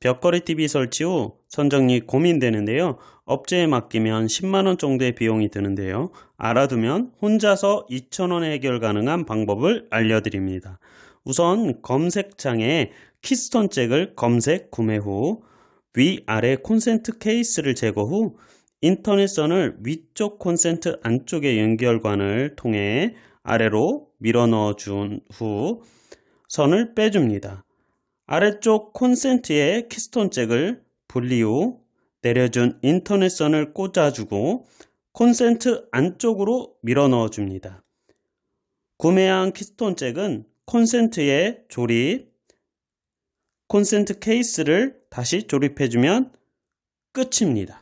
벽걸이 TV 설치 후 선정이 고민되는데요. 업체에 맡기면 10만원 정도의 비용이 드는데요. 알아두면 혼자서 2,000원에 해결 가능한 방법을 알려드립니다. 우선 검색창에 키스톤 잭을 검색 구매 후 위아래 콘센트 케이스를 제거 후 인터넷선을 위쪽 콘센트 안쪽의 연결관을 통해 아래로 밀어 넣어 준 후 선을 빼줍니다. 아래쪽 콘센트에 키스톤 잭을 분리 후 내려준 인터넷선을 꽂아주고 콘센트 안쪽으로 밀어 넣어 줍니다. 구매한 키스톤 잭은 콘센트에 조립, 콘센트 케이스를 다시 조립해주면 끝입니다.